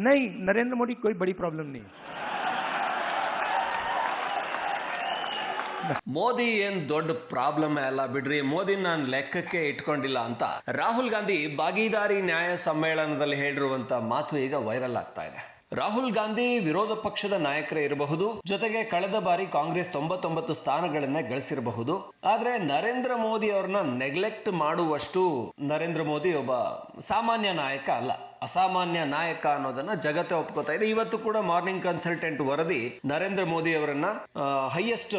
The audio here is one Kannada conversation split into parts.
नहीं नरेंद्र मोदी कोई बड़ी प्रॉब्लम नहीं ಮೋದಿ ಏನ್ ದೊಡ್ಡ ಪ್ರಾಬ್ಲಮ್ ಅಲ್ಲ ಬಿಡ್ರಿ ಮೋದಿ ನಾನು ಲೆಕ್ಕಕ್ಕೆ ಇಟ್ಕೊಂಡಿಲ್ಲ ಅಂತ ರಾಹುಲ್ ಗಾಂಧಿ ಭಾಗೀದಾರಿ ನ್ಯಾಯ ಸಮ್ಮೇಳನದಲ್ಲಿ ಹೇಳಿರುವಂತ ಮಾತು ಈಗ ವೈರಲ್ ಆಗ್ತಾ ಇದೆ ರಾಹುಲ್ ಗಾಂಧಿ ವಿರೋಧ ಪಕ್ಷದ ನಾಯಕರೇ ಇರಬಹುದು, ಜೊತೆಗೆ ಕಳೆದ ಬಾರಿ ಕಾಂಗ್ರೆಸ್ ತೊಂಬತ್ತೊಂಬತ್ತು ಸ್ಥಾನಗಳನ್ನ ಗಳಿಸಿರಬಹುದು. ಆದ್ರೆ ನರೇಂದ್ರ ಮೋದಿ ಅವ್ರನ್ನ ನೆಗ್ಲೆಕ್ಟ್ ಮಾಡುವಷ್ಟು ನರೇಂದ್ರ ಮೋದಿ ಒಬ್ಬ ಸಾಮಾನ್ಯ ನಾಯಕ ಅಲ್ಲ. ಅಸಾಮಾನ್ಯ ನಾಯಕ ಅನ್ನೋದನ್ನ ಜಗತ್ತೇ ಒಪ್ಕೋತಾ ಇದೆ. ಇವತ್ತು ಕೂಡ ಮಾರ್ನಿಂಗ್ ಕನ್ಸಲ್ಟೆಂಟ್ ವರದಿ ನರೇಂದ್ರ ಮೋದಿ ಅವರನ್ನ ಹೈಯೆಸ್ಟ್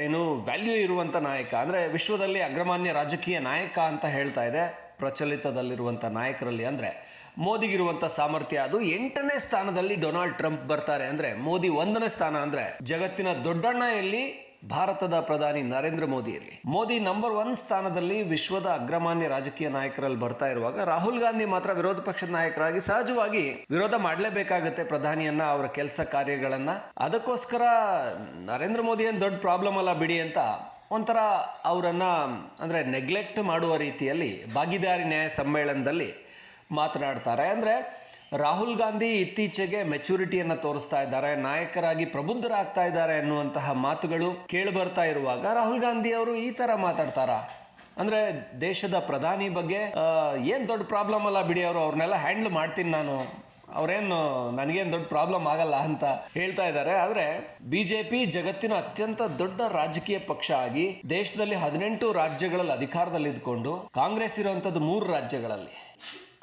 ಏನು ವ್ಯಾಲ್ಯೂ ಇರುವಂತ ನಾಯಕ, ಅಂದ್ರೆ ವಿಶ್ವದಲ್ಲಿ ಅಗ್ರಮಾನ್ಯ ರಾಜಕೀಯ ನಾಯಕ ಅಂತ ಹೇಳ್ತಾ ಇದೆ. ಪ್ರಚಲಿತದಲ್ಲಿರುವಂತ ನಾಯಕರಲ್ಲಿ ಅಂದರೆ ಮೋದಿಗಿರುವಂಥ ಸಾಮರ್ಥ್ಯ ಅದು. ಎಂಟನೇ ಸ್ಥಾನದಲ್ಲಿ ಡೊನಾಲ್ಡ್ ಟ್ರಂಪ್ ಬರ್ತಾರೆ ಅಂದರೆ ಮೋದಿ ಒಂದನೇ ಸ್ಥಾನ ಅಂದರೆ ಜಗತ್ತಿನ ದೊಡ್ಡಣ್ಣ ಎಲ್ಲಿ ಭಾರತದ ಪ್ರಧಾನಿ ನರೇಂದ್ರ ಮೋದಿಯಲ್ಲಿ. ಮೋದಿ ನಂಬರ್ ಒನ್ ಸ್ಥಾನದಲ್ಲಿ ವಿಶ್ವದ ಅಗ್ರಮಾನ್ಯ ರಾಜಕೀಯ ನಾಯಕರಲ್ಲಿ ಬರ್ತಾ ಇರುವಾಗ ರಾಹುಲ್ ಗಾಂಧಿ ಮಾತ್ರ ವಿರೋಧ ಪಕ್ಷದ ನಾಯಕರಾಗಿ ಸಹಜವಾಗಿ ವಿರೋಧ ಮಾಡಲೇಬೇಕಾಗತ್ತೆ ಪ್ರಧಾನಿಯನ್ನ, ಅವರ ಕೆಲಸ ಕಾರ್ಯಗಳನ್ನ. ಅದಕ್ಕೋಸ್ಕರ ನರೇಂದ್ರ ಮೋದಿ ಏನ್ ದೊಡ್ಡ ಪ್ರಾಬ್ಲಮ್ ಅಲ್ಲ ಬಿಡಿ ಅಂತ ಒಂಥರ ಅವರನ್ನು, ಅಂದರೆ ನೆಗ್ಲೆಕ್ಟ್ ಮಾಡುವ ರೀತಿಯಲ್ಲಿ ಭಾಗಿದಾರಿ ನ್ಯಾಯ ಸಮ್ಮೇಳನದಲ್ಲಿ ಮಾತನಾಡ್ತಾರೆ. ಅಂದರೆ ರಾಹುಲ್ ಗಾಂಧಿ ಇತ್ತೀಚೆಗೆ ಮೆಚುರಿಟಿಯನ್ನು ತೋರಿಸ್ತಾ ಇದ್ದಾರೆ, ನಾಯಕರಾಗಿ ಪ್ರಬುದ್ಧರಾಗ್ತಾ ಇದ್ದಾರೆ ಅನ್ನುವಂತಹ ಮಾತುಗಳು ಕೇಳಿಬರ್ತಾ ಇರುವಾಗ ರಾಹುಲ್ ಗಾಂಧಿ ಅವರು ಈ ಥರ ಮಾತಾಡ್ತಾರ? ಅಂದರೆ ದೇಶದ ಪ್ರಧಾನಿ ಬಗ್ಗೆ ಏನು ದೊಡ್ಡ ಪ್ರಾಬ್ಲಮ್ ಅಲ್ಲ ಬಿಡಿ ಅವರು, ಅವ್ರನ್ನೆಲ್ಲ ಹ್ಯಾಂಡಲ್ ಮಾಡ್ತೀನಿ ನಾನು. ಅವ್ರೇನು, ನನಗೇನು ದೊಡ್ಡ ಪ್ರಾಬ್ಲಮ್ ಆಗಲ್ಲ ಅಂತ ಹೇಳ್ತಾ ಇದ್ದಾರೆ. ಆದ್ರೆ ಬಿಜೆಪಿ ಜಗತ್ತಿನ ಅತ್ಯಂತ ದೊಡ್ಡ ರಾಜಕೀಯ ಪಕ್ಷ ಆಗಿ ದೇಶದಲ್ಲಿ ಹದಿನೆಂಟು ರಾಜ್ಯಗಳಲ್ಲಿ ಅಧಿಕಾರದಲ್ಲಿ ಇದ್ಕೊಂಡು ಕಾಂಗ್ರೆಸ್ ಇರುವಂಥದ್ದು ಮೂರು ರಾಜ್ಯಗಳಲ್ಲಿ.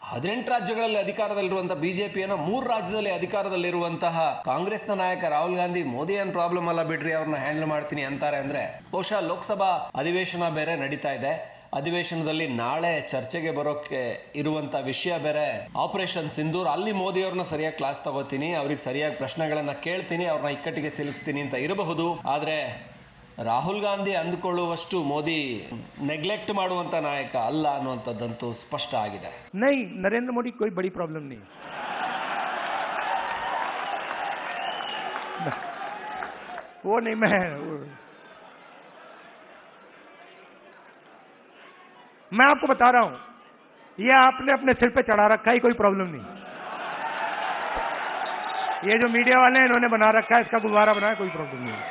ಹದಿನೆಂಟು ರಾಜ್ಯಗಳಲ್ಲಿ ಅಧಿಕಾರದಲ್ಲಿರುವಂತಹ ಬಿಜೆಪಿಯನ್ನು ಮೂರು ರಾಜ್ಯದಲ್ಲಿ ಅಧಿಕಾರದಲ್ಲಿರುವಂತಹ ಕಾಂಗ್ರೆಸ್ನ ನಾಯಕ ರಾಹುಲ್ ಗಾಂಧಿ, ಮೋದಿ ಏನ್ ಪ್ರಾಬ್ಲಮ್ ಅಲ್ಲ ಬಿಡ್ರಿ ಅವ್ರನ್ನ ಹ್ಯಾಂಡಲ್ ಮಾಡ್ತೀನಿ ಅಂತಾರೆ ಅಂದ್ರೆ ಬಹುಶಃ ಲೋಕಸಭಾ ಅಧಿವೇಶನ ಬೇರೆ ನಡೀತಾ ಇದೆ. ಅಧಿವೇಶನದಲ್ಲಿ ನಾಳೆ ಚರ್ಚೆಗೆ ಬರೋಕೆ ಇರುವಂಥ ವಿಷಯ ಬೇರೆ. ಆಪರೇಷನ್ ಸಿಂಧೂರ್ ಅಲ್ಲಿ ಮೋದಿಯವ್ರನ್ನ ಸರಿಯಾಗಿ ಕ್ಲಾಸ್ ತಗೋತೀನಿ, ಅವ್ರಿಗೆ ಸರಿಯಾಗಿ ಪ್ರಶ್ನೆಗಳನ್ನು ಕೇಳ್ತೀನಿ, ಅವ್ರನ್ನ ಇಕ್ಕಟ್ಟಿಗೆ ಸಿಲುಕಿಸ್ತೀನಿ ಅಂತ ಇರಬಹುದು. ಆದರೆ ರಾಹುಲ್ ಗಾಂಧಿ ಅಂದುಕೊಳ್ಳುವಷ್ಟು ಮೋದಿ ನೆಗ್ಲೆಕ್ಟ್ ಮಾಡುವಂತ ನಾಯಕ ಅಲ್ಲ ಅನ್ನುವಂಥದ್ದಂತೂ ಸ್ಪಷ್ಟ ಆಗಿದೆ. ನೈ, ನರೇಂದ್ರ ಮೋದಿ ಕೋಯಿ ಬಡಿ ಪ್ರಾಬ್ಲಮ್ ನೀ. ಓ, ನಿಮ್ಮ मैं आपको बता रहा हूँ, ये आपने अपने सिर पे चढ़ा रखा है कोई प्रॉब्लम नहीं। ये जो मीडिया वाले हैं, इन्होंने बना रखा है, इसका गुब्बारा बनाया कोई प्रॉब्लम नहीं।